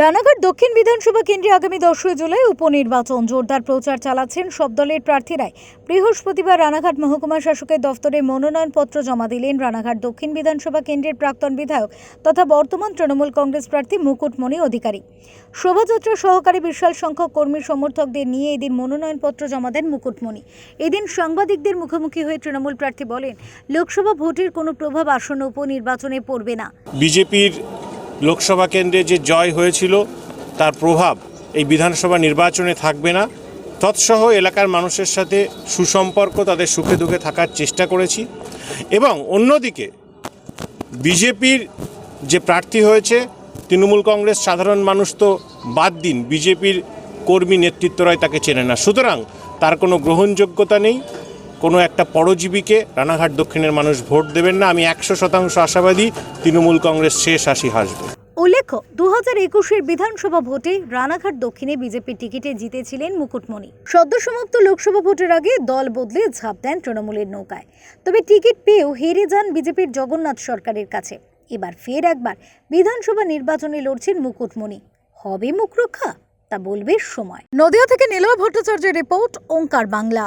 রানাঘাট দক্ষিণ বিধানসভা কেন্দ্রে আগামী দশই জুলাই উপনির্বাচন। জোরদার প্রচার চালাচ্ছেন সব দলের প্রার্থীরাই। বৃহস্পতিবার রানাঘাট মহকুমা শাসকের দফতরে মনোনয়নপত্র জমা দিলেন রানাঘাট দক্ষিণ বিধানসভা কেন্দ্রের প্রাক্তন বিধায়ক তথা বর্তমান তৃণমূল কংগ্রেস প্রার্থী মুকুটমণি অধিকারী। শোভাযাত্রা সহকারী বিশাল সংখ্যক কর্মী সমর্থকদের নিয়ে এদিন মনোনয়নপত্র জমা দেন মুকুটমণি। এদিন সাংবাদিকদের মুখোমুখি হয়ে তৃণমূল প্রার্থী বলেন, লোকসভা ভোটের কোনো প্রভাব আসন্ন উপনির্বাচনে পড়বে না। বিজেপির লোকসভা কেন্দ্রে যে জয় হয়েছিল, তার প্রভাব এই বিধানসভা নির্বাচনে থাকবে না। তৎসহ এলাকার মানুষের সাথে সুসম্পর্ক, তাদের সুখে দুঃখে থাকার চেষ্টা করেছি এবং অন্যদিকে বিজেপির যে প্রার্থী হয়েছে, তৃণমূল কংগ্রেস সাধারণ মানুষ তো বাদ দিন, বিজেপির কর্মী নেতৃত্বরাই তাকে চেনে না। সুতরাং তার কোনো গ্রহণযোগ্যতা নেই। কোনো একটা পরজীবীকে রানাঘাট দক্ষিণের মানুষ ভোট দেবেন না, আমি একশো শতাংশ আশাবাদী তৃণমূল কংগ্রেস শেষ হাসি হাসবে। উল্লেখ্য দু হাজার একুশের বিধানসভা ভোটে রানাঘাট দক্ষিণে বিজেপির টিকিটে জিতেছিলেন মুকুটমণি। সদ্য সমাপ্ত লোকসভা ভোটের আগে দল বদলে ঝাঁপ দেন তৃণমূলের নৌকায়। তবে টিকিট পেয়েও হেরে যান বিজেপির জগন্নাথ সরকারের কাছে। এবার ফের একবার বিধানসভা নির্বাচনে লড়ছেন মুকুটমণি। হবে মুখ রক্ষা? তা বলবে সময়। নদিয়া থেকে নীলয় ভট্টাচার্যের রিপোর্ট, ওঙ্কার বাংলা।